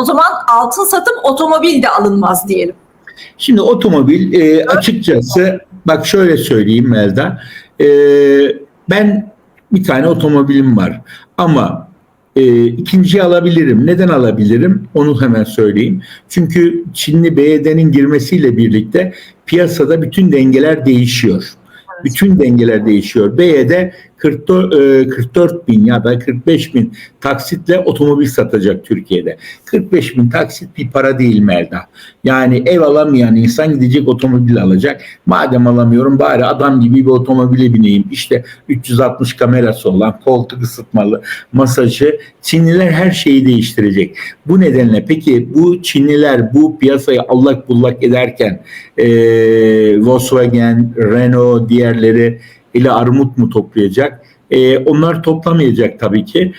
o zaman altın satıp otomobil de alınmaz diyelim. Şimdi otomobil e, açıkçası bak şöyle söyleyeyim Melda. E, ben bir tane otomobilim var ama e, ikinciyi alabilirim. Neden alabilirim? Onu hemen söyleyeyim. Çünkü Çinli BYD'nin girmesiyle birlikte piyasada bütün dengeler değişiyor. Bütün dengeler değişiyor. BYD 44, e, 44 bin ya da 45 bin taksitle otomobil satacak Türkiye'de. 45 bin taksit bir para değil Melda. Yani ev alamayan insan gidecek otomobil alacak. Madem alamıyorum bari adam gibi bir otomobile bineyim. İşte 360 kamerası olan koltuk ısıtmalı masajı Çinliler her şeyi değiştirecek. Bu nedenle peki bu Çinliler bu piyasayı allak bullak ederken e, Volkswagen, Renault diğerleri ile armut mu toplayacak? E, onlar toplamayacak tabii ki.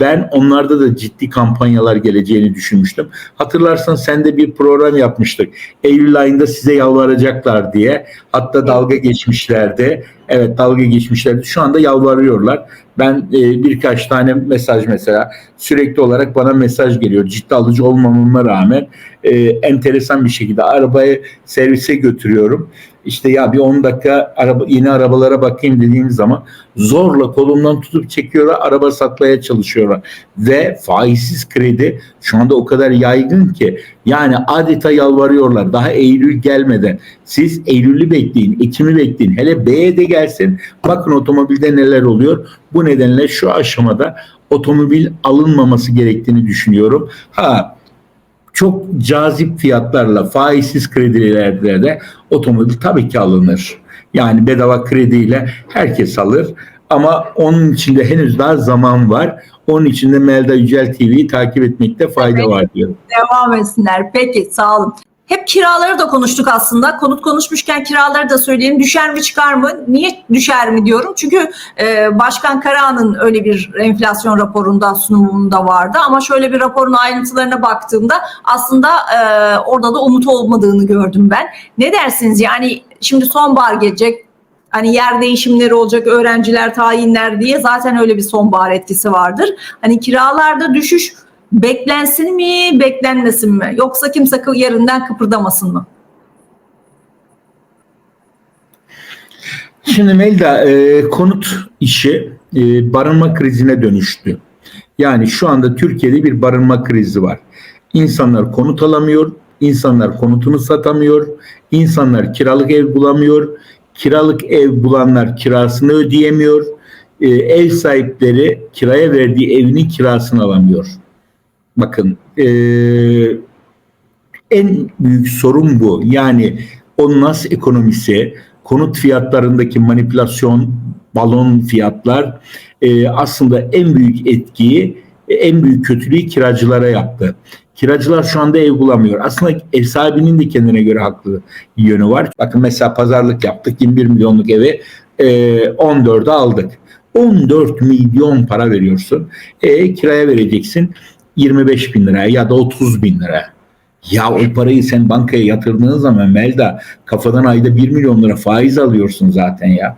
Ben onlarda da ciddi kampanyalar geleceğini düşünmüştüm. Hatırlarsan sen de bir program yapmıştık. Eylül ayında size yalvaracaklar diye. Hatta dalga geçmişlerdi. Evet dalga geçmişlerdi. Şu anda yalvarıyorlar. Ben e, birkaç tane mesaj mesela sürekli olarak bana mesaj geliyor. Ciddi alıcı olmamama rağmen e, enteresan bir şekilde arabayı servise götürüyorum. İşte ya bir 10 dakika araba, yeni arabalara bakayım dediğim zaman zorla kolumdan tutup çekiyorlar, araba satmaya çalışıyorlar. Ve faizsiz kredi şu anda o kadar yaygın ki yani adeta yalvarıyorlar. Daha Eylül gelmeden siz Eylül'ü bekleyin, Ekim'i bekleyin. Hele B'ye de gelsin. Bakın otomobilde neler oluyor. Bu nedenle şu aşamada otomobil alınmaması gerektiğini düşünüyorum. Ha çok cazip fiyatlarla faizsiz kredilerde de otomobil tabii ki alınır. Yani bedava krediyle herkes alır. Ama onun için de henüz daha zaman var. Onun için de Melda Yücel TV'yi takip etmekte fayda Evet. var diyorum. Devam etsinler. Peki sağ olun. Hep kiraları da konuştuk aslında. Konut konuşmuşken kiraları da söyleyelim. Düşer mi çıkar mı? Niye düşer mi diyorum? Çünkü e, Başkan Karahan'ın öyle bir enflasyon raporunda sunumunda vardı. Ama şöyle bir raporun ayrıntılarına baktığımda aslında e, orada da umut olmadığını gördüm ben. Ne dersiniz? Yani şimdi sonbahar gelecek. Hani yer değişimleri olacak, öğrenciler tayinler diye zaten öyle bir sonbahar etkisi vardır. Hani kiralarda düşüş beklensin mi, beklenmesin mi? Yoksa kimse yerinden kıpırdamasın mı? Şimdi Melda e, konut işi e, barınma krizine dönüştü. Yani şu anda Türkiye'de bir barınma krizi var. İnsanlar konut alamıyor, insanlar konutunu satamıyor, insanlar kiralık ev bulamıyor, kiralık ev bulanlar kirasını ödeyemiyor, e, ev sahipleri kiraya verdiği evinin kirasını alamıyor. Bakın e, en büyük sorun bu. Yani o nas ekonomisi, konut fiyatlarındaki manipülasyon, balon fiyatlar e, aslında en büyük etkiyi, en büyük kötülüğü kiracılara yaptı. Kiracılar şu anda ev bulamıyor. Aslında ev sahibinin de kendine göre haklı yönü var. Bakın mesela pazarlık yaptık 21 milyonluk evi e, 14'e aldık. 14 milyon para veriyorsun. E, kiraya vereceksin 25 bin lira ya da 30 bin lira. Ya o parayı sen bankaya yatırdığın zaman Melda kafadan ayda 1 milyon lira faiz alıyorsun zaten ya.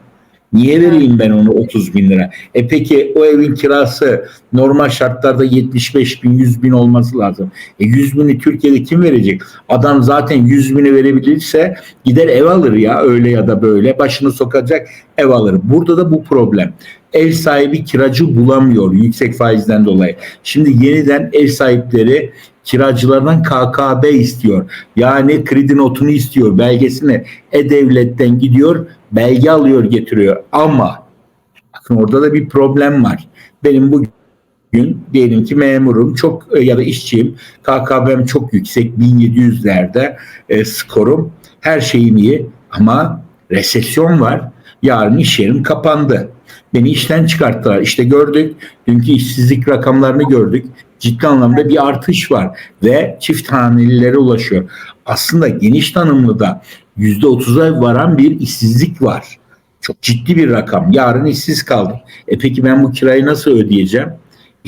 Niye vereyim ben onu 30 bin lira? E peki o evin kirası normal şartlarda 75 bin 100 bin olması lazım. E 100 bini Türkiye'de kim verecek? Adam zaten 100 bini verebilirse gider ev alır ya öyle ya da böyle başını sokacak ev alır. Burada da bu problem. Ev sahibi kiracı bulamıyor yüksek faizden dolayı. Şimdi yeniden ev sahipleri kiracılardan KKB istiyor. Yani kredi notunu istiyor, belgesini E-Devlet'ten gidiyor, belge alıyor getiriyor. Ama bakın orada da bir problem var. Benim bugün diyelim ki memurum çok e, ya da işçiyim. KKB'm çok yüksek 1700'lerde e, skorum. Her şeyim iyi ama resesyon var. Yarın iş yerim kapandı. Beni işten çıkarttılar. İşte gördük. Dünkü işsizlik rakamlarını gördük. Ciddi anlamda bir artış var ve çift hanelilere ulaşıyor. Aslında geniş tanımlı da %30'a varan bir işsizlik var. Çok ciddi bir rakam. Yarın işsiz kaldım. E peki ben bu kirayı nasıl ödeyeceğim?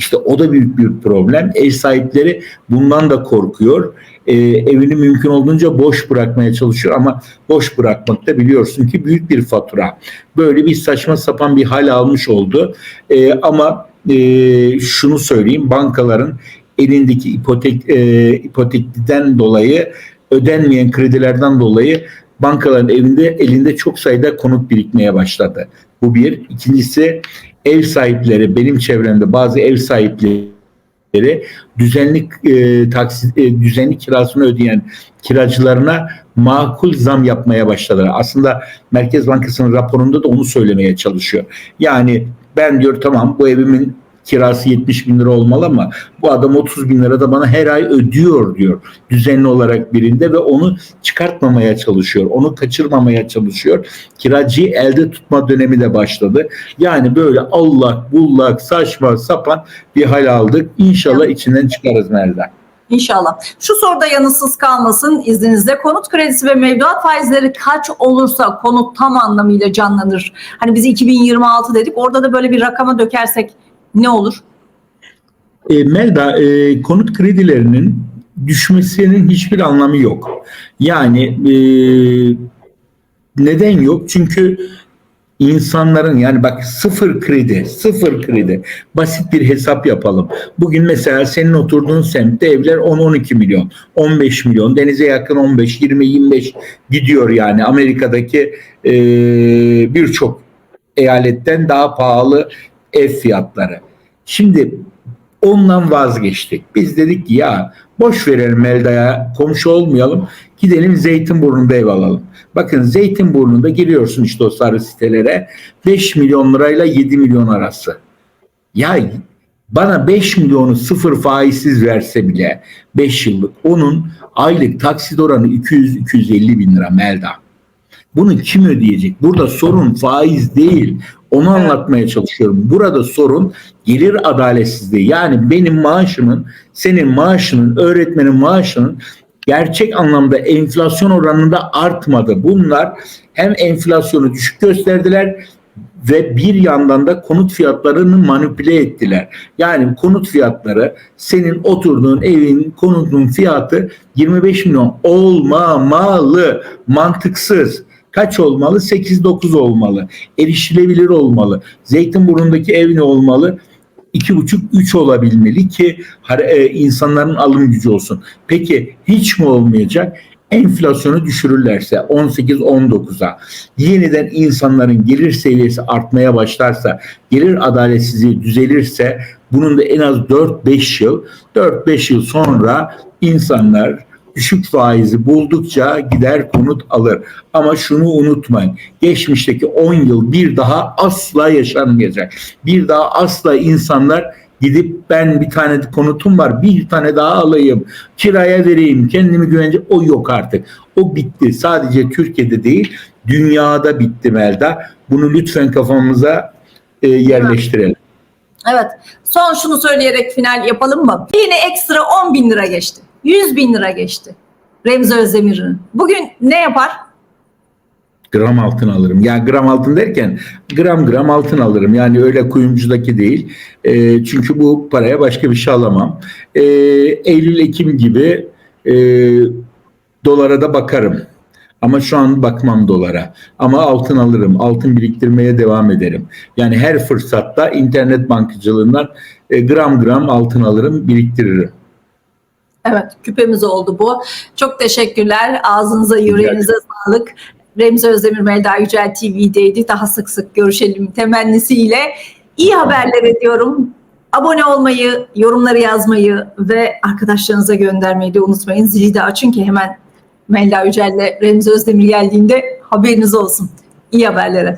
İşte o da büyük bir problem. Ev sahipleri bundan da korkuyor. Ee, evini mümkün olduğunca boş bırakmaya çalışıyor ama boş bırakmak da biliyorsun ki büyük bir fatura. Böyle bir saçma sapan bir hal almış oldu. Ee, ama e, şunu söyleyeyim bankaların elindeki ipotek e, ipotekten dolayı ödenmeyen kredilerden dolayı bankaların evinde elinde çok sayıda konut birikmeye başladı. Bu bir. İkincisi ev sahipleri benim çevremde bazı ev sahipleri düzenli e, taksit e, düzenli kirasını ödeyen kiracılarına makul zam yapmaya başladılar. Aslında Merkez Bankası'nın raporunda da onu söylemeye çalışıyor. Yani ben diyor tamam bu evimin kirası 70 bin lira olmalı ama bu adam 30 bin lira da bana her ay ödüyor diyor düzenli olarak birinde ve onu çıkartmamaya çalışıyor. Onu kaçırmamaya çalışıyor. Kiracıyı elde tutma dönemi de başladı. Yani böyle Allah bullak saçma sapan bir hal aldık. İnşallah içinden çıkarız Melda. İnşallah. Şu soruda yanıtsız kalmasın izninizle. Konut kredisi ve mevduat faizleri kaç olursa konut tam anlamıyla canlanır? Hani biz 2026 dedik. Orada da böyle bir rakama dökersek ne olur? E, Melda e, konut kredilerinin düşmesinin hiçbir anlamı yok. Yani e, neden yok? Çünkü insanların yani bak sıfır kredi, sıfır kredi. Basit bir hesap yapalım. Bugün mesela senin oturduğun semtte evler 10-12 milyon, 15 milyon, denize yakın 15, 20, 25 gidiyor yani Amerika'daki e, birçok eyaletten daha pahalı ev fiyatları. Şimdi ondan vazgeçtik. Biz dedik ki ya boş verelim Melda'ya komşu olmayalım. Gidelim Zeytinburnu'nda ev alalım. Bakın Zeytinburnu'nda giriyorsun işte o sarı sitelere 5 milyon lirayla 7 milyon arası. Ya bana 5 milyonu sıfır faizsiz verse bile 5 yıllık onun aylık taksit oranı 200-250 bin lira Melda. Bunu kim ödeyecek? Burada sorun faiz değil. Onu anlatmaya çalışıyorum. Burada sorun gelir adaletsizliği. Yani benim maaşımın, senin maaşının, öğretmenin maaşının gerçek anlamda enflasyon oranında artmadı. Bunlar hem enflasyonu düşük gösterdiler ve bir yandan da konut fiyatlarını manipüle ettiler. Yani konut fiyatları senin oturduğun evin konutun fiyatı 25 milyon olmamalı. Mantıksız. Kaç olmalı? 8-9 olmalı. Erişilebilir olmalı. Zeytinburnu'ndaki ev ne olmalı? 2,5-3 olabilmeli ki e, insanların alım gücü olsun. Peki hiç mi olmayacak? Enflasyonu düşürürlerse 18-19'a yeniden insanların gelir seviyesi artmaya başlarsa gelir adaletsizliği düzelirse bunun da en az 4-5 yıl 4-5 yıl sonra insanlar düşük faizi buldukça gider konut alır. Ama şunu unutmayın. Geçmişteki 10 yıl bir daha asla yaşanmayacak. Bir daha asla insanlar gidip ben bir tane konutum var bir tane daha alayım kiraya vereyim kendimi güvence o yok artık. O bitti. Sadece Türkiye'de değil dünyada bitti Melda. Bunu lütfen kafamıza e, yerleştirelim. Evet. Son şunu söyleyerek final yapalım mı? Yine ekstra 10 bin lira geçti. 100 bin lira geçti. Remzi Özdemir'in. Bugün ne yapar? Gram altın alırım. Yani gram altın derken gram gram altın alırım. Yani öyle kuyumcudaki değil. E, çünkü bu paraya başka bir şey alamam. E, Eylül-Ekim gibi e, dolara da bakarım. Ama şu an bakmam dolara. Ama altın alırım. Altın biriktirmeye devam ederim. Yani her fırsatta internet bankacılığından e, gram gram altın alırım, biriktiririm. Evet küpemiz oldu bu. Çok teşekkürler. Ağzınıza yüreğinize sağlık. Remzi Özdemir Melda Yücel TV'deydi. Daha sık sık görüşelim temennisiyle. İyi haberler ediyorum. Abone olmayı, yorumları yazmayı ve arkadaşlarınıza göndermeyi de unutmayın. Zili de açın ki hemen Melda Yücel'le Remzi Özdemir geldiğinde haberiniz olsun. İyi haberlere.